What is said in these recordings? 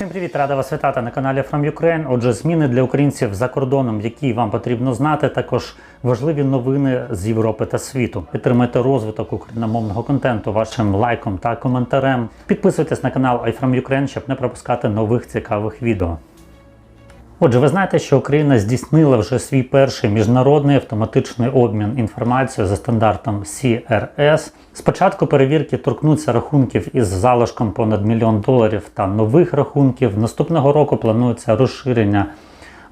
Всім привіт, рада вас вітати на каналі From Ukraine. Отже, зміни для українців за кордоном, які вам потрібно знати, також важливі новини з Європи та світу. Підтримайте розвиток україномовного контенту вашим лайком та коментарем. Підписуйтесь на канал iFrom щоб не пропускати нових цікавих відео. Отже, ви знаєте, що Україна здійснила вже свій перший міжнародний автоматичний обмін інформацією за стандартом CRS. Спочатку перевірки торкнуться рахунків із залишком понад мільйон доларів та нових рахунків. Наступного року планується розширення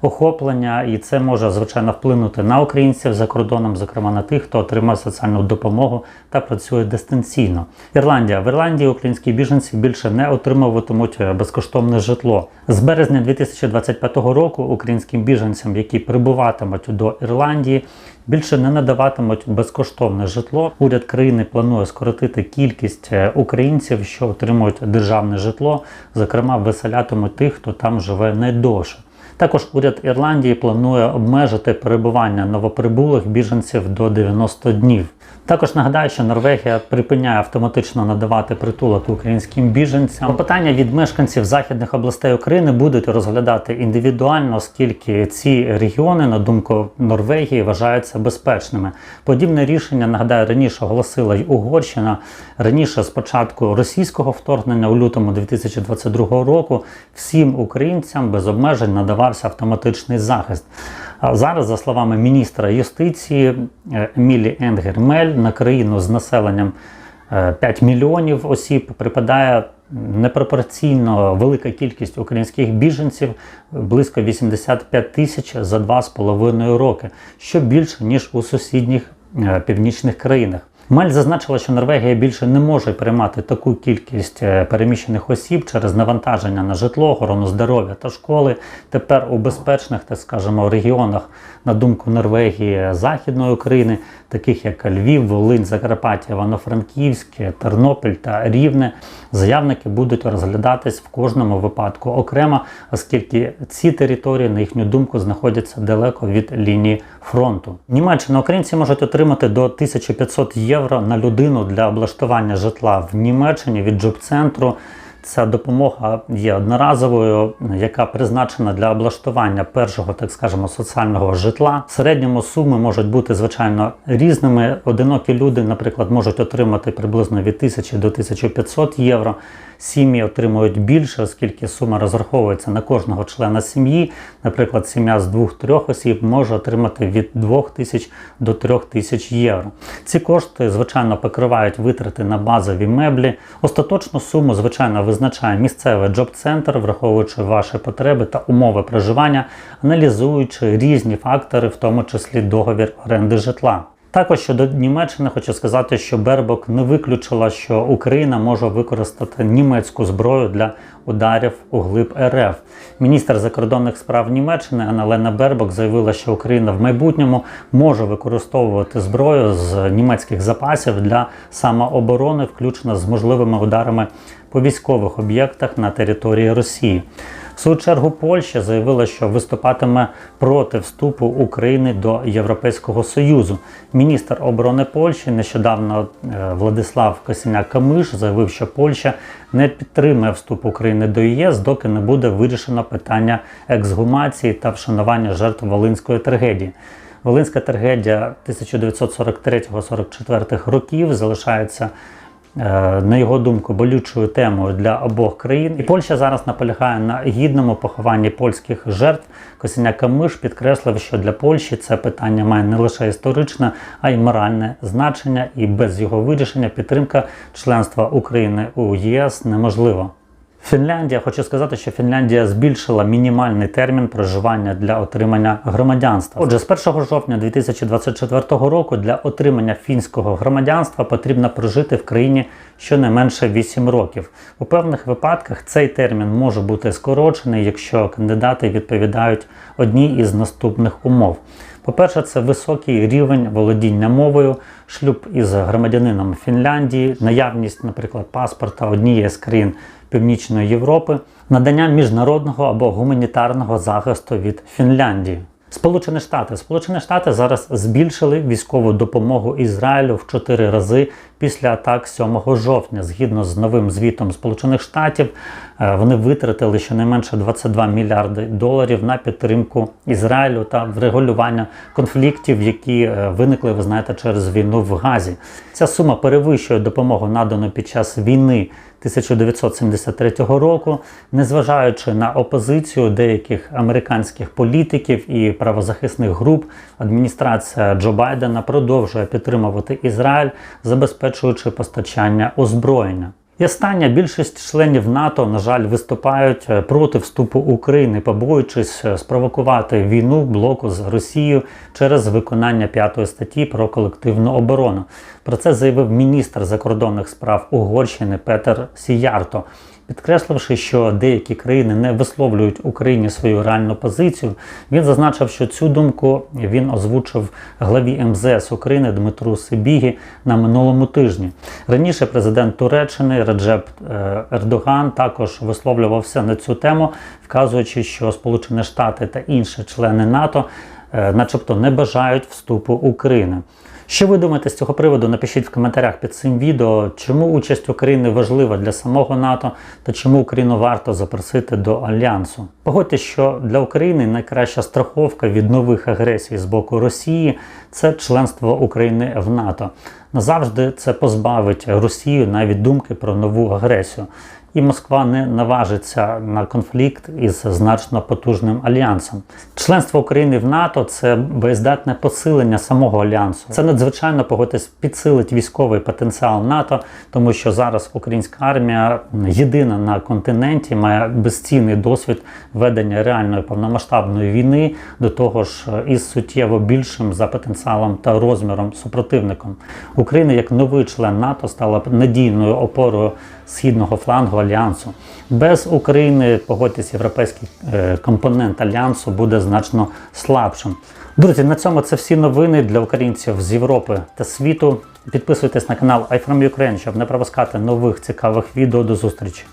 охоплення, і це може звичайно вплинути на українців за кордоном, зокрема на тих, хто отримав соціальну допомогу та працює дистанційно. Ірландія в Ірландії українські біженці більше не отримуватимуть безкоштовне житло. З березня 2025 року українським біженцям, які прибуватимуть до Ірландії, більше не надаватимуть безкоштовне житло. Уряд країни планує скоротити кількість е, українців, що отримують державне житло, зокрема виселятимуть тих, хто там живе найдовше. Також уряд Ірландії планує обмежити перебування новоприбулих біженців до 90 днів. Також нагадаю, що Норвегія припиняє автоматично надавати притулок українським біженцям. Питання від мешканців західних областей України будуть розглядати індивідуально, оскільки ці регіони, на думку Норвегії, вважаються безпечними. Подібне рішення нагадаю раніше оголосила й Угорщина. Раніше, з початку російського вторгнення у лютому 2022 року, всім українцям без обмежень надавався автоматичний захист. Зараз, за словами міністра юстиції е, Емілі Енгер-Мель, на країну з населенням е, 5 мільйонів осіб припадає непропорційно велика кількість українських біженців, близько 85 тисяч за 2,5 роки, що більше ніж у сусідніх е, північних країнах. Мель зазначила, що Норвегія більше не може приймати таку кількість е, переміщених осіб через навантаження на житло, охорону здоров'я та школи. Тепер у безпечних, так скажемо, регіонах, на думку Норвегії, Західної України, таких як Львів, Волинь, Закарпаття, Івано-Франківськ, Тернопіль та Рівне, заявники будуть розглядатись в кожному випадку окремо, оскільки ці території, на їхню думку, знаходяться далеко від лінії фронту. Німеччина українці можуть отримати до 1500 євро на людину для облаштування житла в Німеччині від джоб-центру. Ця допомога є одноразовою, яка призначена для облаштування першого, так скажемо, соціального житла. В середньому суми можуть бути звичайно різними. Одинокі люди, наприклад, можуть отримати приблизно від 1000 до 1500 євро. Сім'ї отримують більше, оскільки сума розраховується на кожного члена сім'ї. Наприклад, сім'я з двох-трьох осіб може отримати від 2000 до 3000 євро. Ці кошти, звичайно, покривають витрати на базові меблі. Остаточну суму, звичайно, визначає місцевий джоб-центр, враховуючи ваші потреби та умови проживання, аналізуючи різні фактори, в тому числі договір оренди житла. Також щодо Німеччини хочу сказати, що Бербок не виключила, що Україна може використати німецьку зброю для ударів у глиб РФ. Міністр закордонних справ Німеччини Аналена Бербок заявила, що Україна в майбутньому може використовувати зброю з німецьких запасів для самооборони, включно з можливими ударами по військових об'єктах на території Росії. В свою чергу Польща заявила, що виступатиме проти вступу України до Європейського Союзу. Міністр оборони Польщі нещодавно е, Владислав Косіняк-Камиш заявив, що Польща не підтримує вступ України до ЄС, доки не буде вирішено питання ексгумації та вшанування жертв Волинської трагедії. Волинська трагедія 1943-44 років залишається на його думку, болючою темою для обох країн. І Польща зараз наполягає на гідному похованні польських жертв. Косиняк Камиш підкреслив, що для Польщі це питання має не лише історичне, а й моральне значення, і без його вирішення підтримка членства України у ЄС неможлива. Фінляндія, хочу сказати, що Фінляндія збільшила мінімальний термін проживання для отримання громадянства. Отже, з 1 жовтня 2024 року для отримання фінського громадянства потрібно прожити в країні щонайменше 8 років. У певних випадках цей термін може бути скорочений, якщо кандидати відповідають одній із наступних умов. По-перше, це високий рівень володіння мовою, шлюб із громадянином Фінляндії, наявність, наприклад, паспорта однієї з країн Північної Європи, надання міжнародного або гуманітарного захисту від Фінляндії. Сполучені Штати. Сполучені Штати зараз збільшили військову допомогу Ізраїлю в 4 рази після атак 7 жовтня. Згідно з новим звітом Сполучених Штатів, е, вони витратили щонайменше 22 мільярди доларів на підтримку Ізраїлю та врегулювання конфліктів, які е, виникли, ви знаєте, через війну в Газі. Ця сума перевищує допомогу надану під час війни 1973 року, незважаючи на опозицію деяких американських політиків і правозахисних груп, адміністрація Джо Байдена продовжує підтримувати Ізраїль, забезпечуючи постачання озброєння. І остання більшість членів НАТО, на жаль, виступають е, проти вступу України, побоюючись е, спровокувати війну блоку з Росією через виконання п'ятої статті про колективну оборону. Про це заявив міністр закордонних справ Угорщини Петер Сіярто. Підкресливши, що деякі країни не висловлюють Україні свою реальну позицію, він зазначив, що цю думку він озвучив главі МЗС України Дмитру Сибігі на минулому тижні. Раніше президент Туреччини Реджеп е, Ердоган також висловлювався на цю тему, вказуючи, що Сполучені Штати та інші члени НАТО, е, начебто, не бажають вступу України. Що ви думаєте з цього приводу? Напишіть в коментарях під цим відео, чому участь України важлива для самого НАТО та чому Україну варто запросити до альянсу. Погодьтесь, що для України найкраща страховка від нових агресій з боку Росії це членство України в НАТО. Назавжди це позбавить Росію навіть думки про нову агресію. І Москва не наважиться на конфлікт із значно потужним альянсом. Членство України в НАТО це боєздатне посилення самого альянсу. Це надзвичайно погодьтесь, підсилить військовий потенціал НАТО, тому що зараз українська армія єдина на континенті має безцінний досвід ведення реальної повномасштабної війни, до того ж із суттєво більшим за потенціалом та розміром супротивником. Україна як новий член НАТО стала надійною опорою східного флангу альянсу. Без України погодьтесь, європейський е, компонент альянсу буде значно слабшим. Друзі, на цьому це всі новини для українців з Європи та світу. Підписуйтесь на канал iFrom Ukraine, щоб не пропускати нових цікавих відео. До зустрічі.